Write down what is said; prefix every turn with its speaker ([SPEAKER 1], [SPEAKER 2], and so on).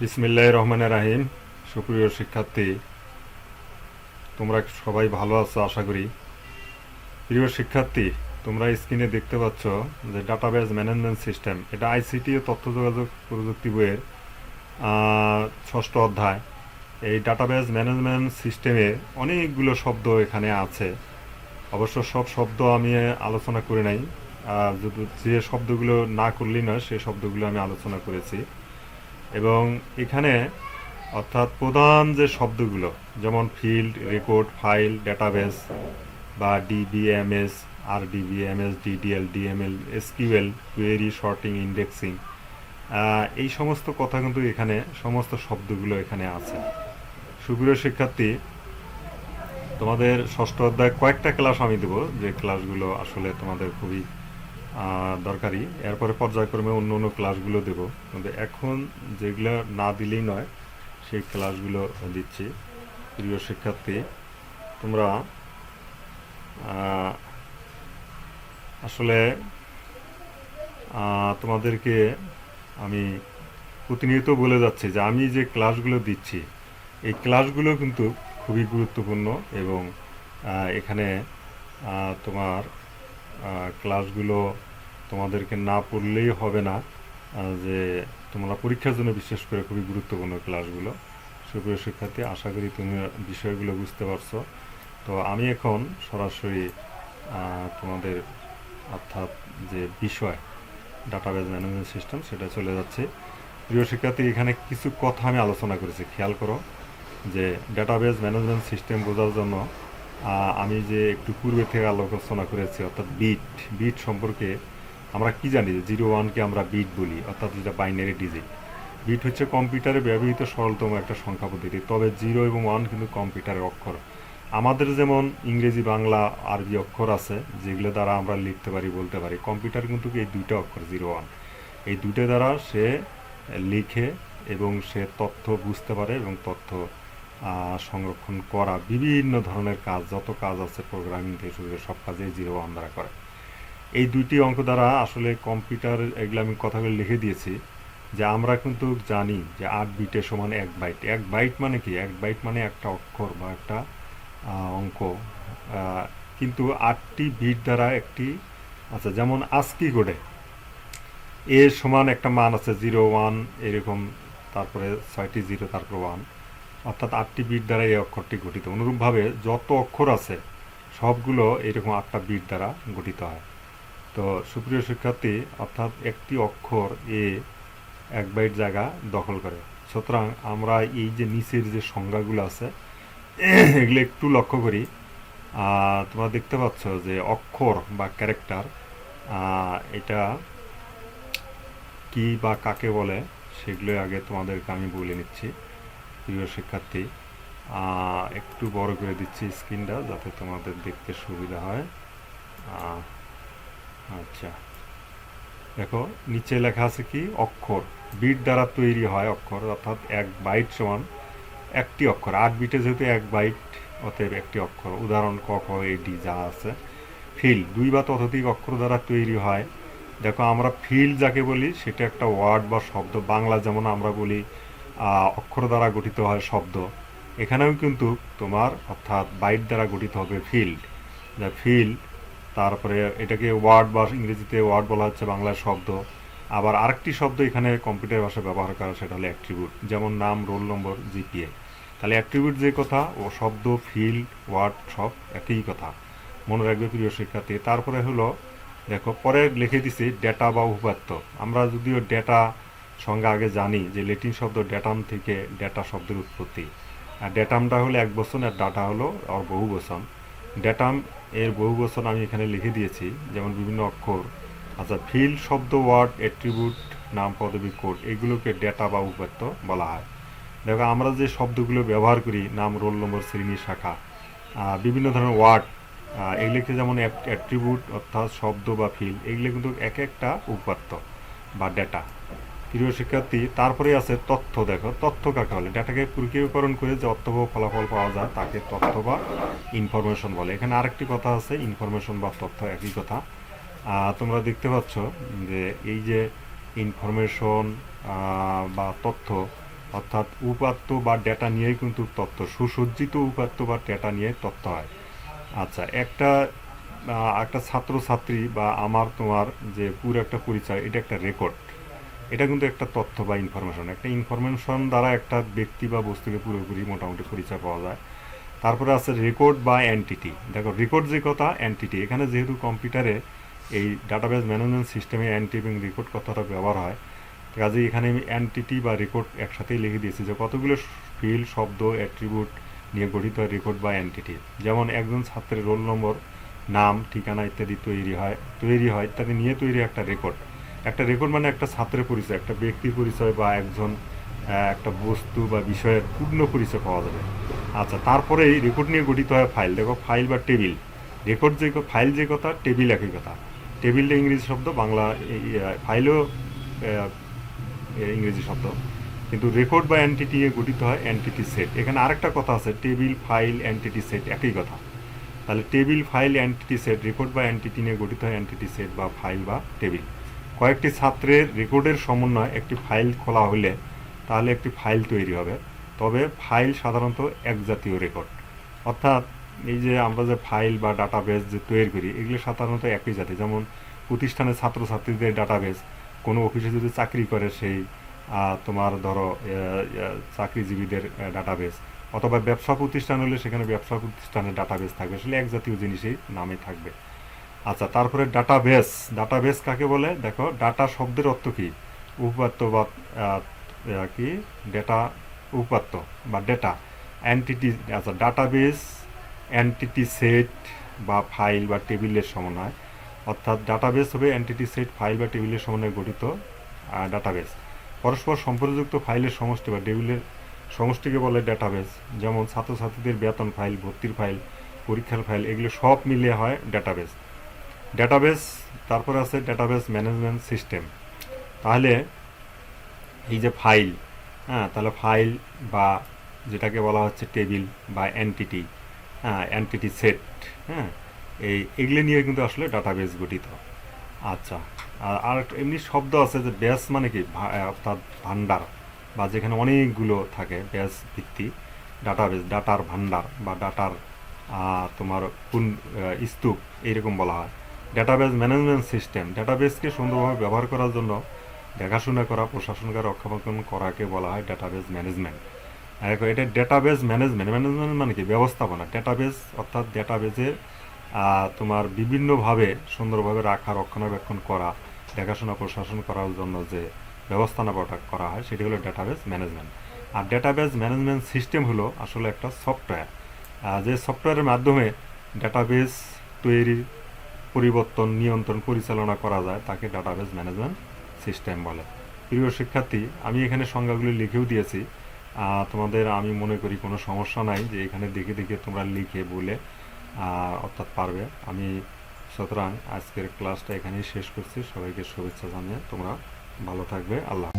[SPEAKER 1] বিসমিল্লাহ রহমান রাহিম। সুপ্রিয় শিক্ষার্থী, তোমরা সবাই ভালো আছো, আশা করি। প্রিয় শিক্ষার্থী, তোমরা স্ক্রিনে দেখতে পাচ্ছ যে ডাটাবেজ ম্যানেজমেন্ট সিস্টেম এটা আইসিটি ও তথ্য যোগাযোগ প্রযুক্তি বইয়ের ষষ্ঠ অধ্যায়। এই ডাটাবেজ ম্যানেজমেন্ট সিস্টেমে অনেকগুলো শব্দ এখানে আছে। অবশ্য সব শব্দ আমি আলোচনা করে নাই। যে শব্দগুলো না করলেই নয় সেই শব্দগুলো আমি আলোচনা করেছি। এবং এখানে অর্থাৎ প্রধান যে শব্দগুলো, যেমন ফিল্ড রেকর্ড ফাইল ডেটাবেস বা ডিবিএমএস আর DBMS DDL DML SQL query sorting indexing এই সমস্ত কথা কিন্তু এখানে সমস্ত শব্দগুলো এখানে আছে। সুপ্রিয় শিক্ষার্থী, তোমাদের ষষ্ঠ অধ্যায় কয়েকটা ক্লাস আমি দেবো। যে ক্লাসগুলো আসলে তোমাদের খুবই দরকারি। এরপরে পর্যায়ক্রমে অন্য অন্য ক্লাসগুলো দেবো। কিন্তু এখন যেগুলো না দিলেই নয়, সেই ক্লাসগুলো দিচ্ছি প্রিয় শিক্ষার্থী। তোমরা আসলে তোমাদেরকে আমি প্রতিনিয়ত বলে যাচ্ছি যে আমি যে ক্লাসগুলো দিচ্ছি, এই ক্লাসগুলো কিন্তু খুবই গুরুত্বপূর্ণ এবং এখানে তোমার ক্লাসগুলো তোমাদেরকে না পড়লেই হবে না যে তোমরা পরীক্ষার জন্য বিশেষ করে খুবই গুরুত্বপূর্ণ ক্লাসগুলো সুপ্রিয় শিক্ষার্থী, আশা করি তুমি বিষয়গুলো বুঝতে পারছ। তো আমি এখন সরাসরি তোমাদের অর্থাৎ যে বিষয় ডাটাবেজ ম্যানেজমেন্ট সিস্টেম সেটা চলে যাচ্ছে। প্রিয় শিক্ষার্থী, এখানে কিছু কথা আমি আলোচনা করেছি। খেয়াল করো যে ডাটাবেজ ম্যানেজমেন্ট সিস্টেম বোঝার জন্য আমি যে একটু পূর্বে থেকে আলোচনা করেছি, অর্থাৎ বিট বিট সম্পর্কে আমরা কি জানি যে জিরো ওয়ানকে আমরা বিট বলি, অর্থাৎ যেটা বাইনারি ডিজিট বিট হচ্ছে কম্পিউটারে ব্যবহৃত সরলতম একটা সংখ্যা পদ্ধতি, তবে জিরো এবং ওয়ান কিন্তু কম্পিউটারের অক্ষর। আমাদের যেমন ইংরেজি, বাংলা, আরবি অক্ষর আছে, যেগুলো দ্বারা আমরা লিখতে পারি, বলতে পারি কম্পিউটার কিন্তু এই দুইটা অক্ষর জিরো ওয়ান এই দুটো দ্বারা সে লিখে এবং সে তথ্য বুঝতে পারে এবং তথ্য সংরক্ষণ করা, বিভিন্ন ধরনের কাজ, যত কাজ আছে প্রোগ্রামিং থেকে শুরু করে সব কাজে জিরো ওয়ান দ্বারা করে। এই দুইটি অঙ্ক দ্বারা আসলে কম্পিউটার এগুলো আমি কথাগুলো লিখে দিয়েছি যে আমরা কিন্তু জানি যে আট বিটের সমান এক বাইট এক বাইট মানে কি? এক বাইট মানে একটা অক্ষর বা একটা অঙ্ক। কিন্তু আটটি বিট দ্বারা একটি আচ্ছা যেমন আজকি কোডে এর সমান একটা মান আছে জিরো ওয়ান এরকম, তারপরে ছয়টি জিরো তারপর ওয়ান অর্থাৎ আটটি বিট দ্বারা এই অক্ষরটি গঠিত। অনুরূপভাবে যত অক্ষর আছে, সবগুলো এরকম আটটা বিট দ্বারা গঠিত হয়। তো সুপ্রিয় শিক্ষার্থী, অর্থাৎ একটি অক্ষর এ এক বাইট জায়গা দখল করে। সুতরাং আমরা এই যে নিচের যে সংজ্ঞাগুলো আছে, এগুলো একটু লক্ষ্য করি। তোমরা দেখতে পাচ্ছ যে অক্ষর বা ক্যারেক্টার এটা কি বা কাকে বলে সেগুলো আগে তোমাদেরকে আমি বলে নিচ্ছি। প্রিয় শিক্ষার্থী একটু বড় করে দিচ্ছি স্ক্রিনটা যাতে তোমাদের দেখতে সুবিধা হয়। আচ্ছা। দেখো, নিচে লেখা আছে কি? অক্ষর। বিট দ্বারা তৈরি হয় অক্ষর, অর্থাৎ এক বাইট সমান একটি অক্ষর। আট বিটে যেহেতু এক বাইট, অতএব একটি অক্ষর। উদাহরণ ক, খ, এ, ডি যা আছে। ফিল, দুই বা ততোধিক অক্ষর দ্বারা তৈরি হয়। দেখো, আমরা ফিল যাকে বলি, সেটা একটা ওয়ার্ড বা শব্দ। বাংলা যেমন আমরা বলি অক্ষর দ্বারা গঠিত হয় শব্দ। এখানেও কিন্তু তোমার, অর্থাৎ বাইট দ্বারা গঠিত হবে ফিল্ড যা ফিল্ড তারপরে এটাকে ওয়ার্ড বা ইংরেজিতে ওয়ার্ড বলা হচ্ছে বাংলার শব্দ। আবার আরেকটি শব্দ এখানে কম্পিউটার ভাষায় ব্যবহার করা সেটা হলো অ্যাট্রিবিউট যেমন নাম রোল নম্বর জিপিএ তাহলে অ্যাট্রিবিউট যে কথা, ও শব্দ ফিল্ড ওয়ার্ড সব একই কথা। মনে রাখবে প্রিয় শিক্ষার্থী, তারপরে হলো, দেখো, পরে লিখে দিছি ডেটা বা উপাত্ত আমরা যদিও ডেটা সঙ্গে আগে জানি যে লেটিন শব্দ ডেটাম থেকে ডেটা শব্দের উৎপত্তি। আর ডেটামটা হলো এক বচন আর ডাটা হলো আর বহু বচন। ডেটাম এর বহু বচন আমি এখানে লিখে দিয়েছি, যেমন বিভিন্ন অক্ষর। আচ্ছা ফিল্ড শব্দ ওয়ার্ড অ্যাট্রিবিউট নাম, পদবী কোড এগুলোকে ডেটা বা উপাত্ত বলা হয়। দেখো, আমরা যে শব্দগুলো ব্যবহার করি, নাম রোল নম্বর শ্রেণি, শাখা বিভিন্ন ধরনের ওয়ার্ড এগুলিকে যেমন অ্যাট্রিবিউট অর্থাৎ শব্দ বা ফিল এগুলো কিন্তু এক একটা উপাত্ত বা ডেটা প্রিয় শিক্ষার্থী তারপরে আছে তথ্য, দেখো। তথ্য কাকে বলে। ডেটাকে প্রক্রিয়াকরণ করে যে অর্থ বা ফলাফল পাওয়া যায়, তাকে তথ্য বা ইনফরমেশন বলে। এখানে আরেকটি কথা আছে ইনফরমেশন বা তথ্য একই কথা। তোমরা দেখতে পাচ্ছ যে এই যে ইনফরমেশন বা তথ্য, অর্থাৎ উপাত্ত বা ডেটা নিয়েই কিন্তু তথ্য, সুসজ্জিত উপাত্ত বা ডেটা নিয়ে তথ্য হয়। আচ্ছা একটা একটা ছাত্রছাত্রী বা আমার, তোমার যে পুরো একটা পরিচয়, এটা একটা রেকর্ড এটা কিন্তু একটা তথ্য বা ইনফরমেশন একটা ইনফরমেশন দ্বারা একটা ব্যক্তি বা বস্তুকে পুরোপুরি মোটামুটি পরিচয় পাওয়া যায়। তারপরে আছে রেকর্ড বা অ্যান্টিটি দেখো রেকর্ড যে কথা অ্যান্টিটি এখানে যেহেতু কম্পিউটারে এই ডাটাবেস ম্যানেজমেন্ট সিস্টেমে অ্যান্টি এবং রেকর্ড কথাটা ব্যবহার হয় কাজে এখানে আমি অ্যান্টিটি বা রেকর্ড একসাথেই লিখে দিয়েছি যে কতগুলো ফিল শব্দ অ্যাট্রিবিউট নিয়ে গঠিত রেকর্ড বা অ্যান্টিটি যেমন একজন ছাত্রের রোল নম্বর নাম, ঠিকানা ইত্যাদি তৈরি হয় তৈরি হয় ইত্যাদি নিয়ে তৈরি একটা রেকর্ড একটা রেকর্ড মানে একটা ছাত্রের পরিচয়, একটা ব্যক্তির পরিচয় বা একজন একটা বস্তু বা বিষয়ের পূর্ণ পরিচয় পাওয়া যাবে। আচ্ছা তারপরে এই রেকর্ড নিয়ে গঠিত হয় ফাইল দেখো ফাইল বা টেবিল রেকর্ড যে ফাইল যে কথা টেবিল একই কথা। টেবিলটা ইংরেজি শব্দ, বাংলা ফাইলও ইংরেজি শব্দ। কিন্তু রেকর্ড বা অ্যান্টিটি নিয়ে গঠিত হয় অ্যান্টিটি সেট এখানে আরেকটা কথা আছে টেবিল ফাইল অ্যান্টিটি সেট একই কথা। তাহলে table file entity set record বা অ্যান্টিটি নিয়ে গঠিত হয় অ্যান্টিটি সেট বা ফাইল বা টেবিল কয়েকটি ছাত্রের রেকর্ডের সমন্বয়ে একটি ফাইল খোলা হলে তাহলে একটি ফাইল তৈরি হবে। তবে ফাইল সাধারণত এক জাতীয় রেকর্ড। অর্থাৎ এই যে আমরা যে ফাইল বা ডাটাবেস যে তৈরি করি, এগুলো সাধারণত একই জাতি। যেমন প্রতিষ্ঠানের ছাত্রছাত্রীদের ডাটাবেস, কোনো অফিসে যদি চাকরি করে সেই তোমার ধরো চাকরিজীবীদের ডাটাবেস। অথবা ব্যবসা প্রতিষ্ঠান হলে সেখানে ব্যবসা প্রতিষ্ঠানের ডাটাবেস থাকবে। আসলে এক জাতীয় জিনিসই নামে থাকবে। আচ্ছা তারপরে ডাটাবেস ডাটাবেস কাকে বলে? দেখো ডাটা শব্দের অর্থ কি? উপাত্ত বা কি? ডেটা উপাত্ত বা ডেটা অ্যান্টিটি আচ্ছা ডাটাবেস অ্যান্টিটি সেট বা ফাইল বা টেবিলের সমন্বয়। অর্থাৎ ডাটাবেস হবে অ্যান্টিটি সেট ফাইল বা টেবিলের সমন্বয়ে গঠিত ডাটাবেস পরস্পর সম্পর্কযুক্ত ফাইলের সমষ্টি বা টেবিলের সমষ্টিকে বলে ডাটাবেস যেমন ছাত্রছাত্রীদের বেতন ফাইল ভর্তির ফাইল পরীক্ষার ফাইল এগুলো সব মিলিয়ে হয় ডাটাবেস ডাটাবেস তারপর আছে ডাটাবেস ম্যানেজমেন্ট সিস্টেম তাহলে এই যে ফাইল হ্যাঁ তাহলে ফাইল বা যেটাকে বলা হচ্ছে টেবিল বা অ্যান্টিটি হ্যাঁ অ্যান্টিটি সেট হ্যাঁ এই এগুলো নিয়ে কিন্তু আসলে ডাটাবেস গঠিত। আচ্ছা আর- এমনি শব্দ আছে যে ব্যাস মানে কি? অর্থাৎ ভান্ডার, বা যেখানে অনেকগুলো থাকে ব্যাস ভিত্তি ডাটাবেস ডাটার ভান্ডার বা ডাটার তোমার কোন স্তূপ, এইরকম বলা হয়। ডাটাবেস ম্যানেজমেন্ট সিস্টেম ডাটাবেসকে সুন্দরভাবে ব্যবহার করার জন্য দেখাশোনা করা, প্রশাসনকে রক্ষণাবেক্ষণ করাকে বলা হয় ডাটাবেস ম্যানেজমেন্ট দেখো এটা ডেটাবেস ম্যানেজমেন্ট ম্যানেজমেন্ট মানে কি? ব্যবস্থাপনা। ডেটাবেস অর্থাৎ ডেটাবেসের তোমার বিভিন্নভাবে সুন্দরভাবে রাখা, রক্ষণাবেক্ষণ করা, দেখাশোনা, প্রশাসন করার জন্য যে ব্যবস্থাপনাটা করা হয়, সেটি হলো ডেটাবেস ম্যানেজমেন্ট আর ডেটাবেস ম্যানেজমেন্ট সিস্টেম হলো আসলে একটা সফটওয়্যার যে সফটওয়্যারের মাধ্যমে ডেটাবেস তৈরি পরিবর্তন, নিয়ন্ত্রণ পরিচালনা করা যায়, তাকে ডাটাবেস ম্যানেজমেন্ট সিস্টেম বলে। প্রিয় শিক্ষার্থী, আমি এখানে সংজ্ঞাগুলি লিখেও দিয়েছি। তোমাদের, আমি মনে করি কোনো সমস্যা নাই যে এখানে দেখে দেখে তোমরা লিখে, বলে অর্থাৎ পারবে। আমি, সুতরাং আজকের ক্লাসটা এখানেই শেষ করছি। সবাইকে শুভেচ্ছা জানিয়ে তোমরা ভালো থাকবে। আল্লাহ।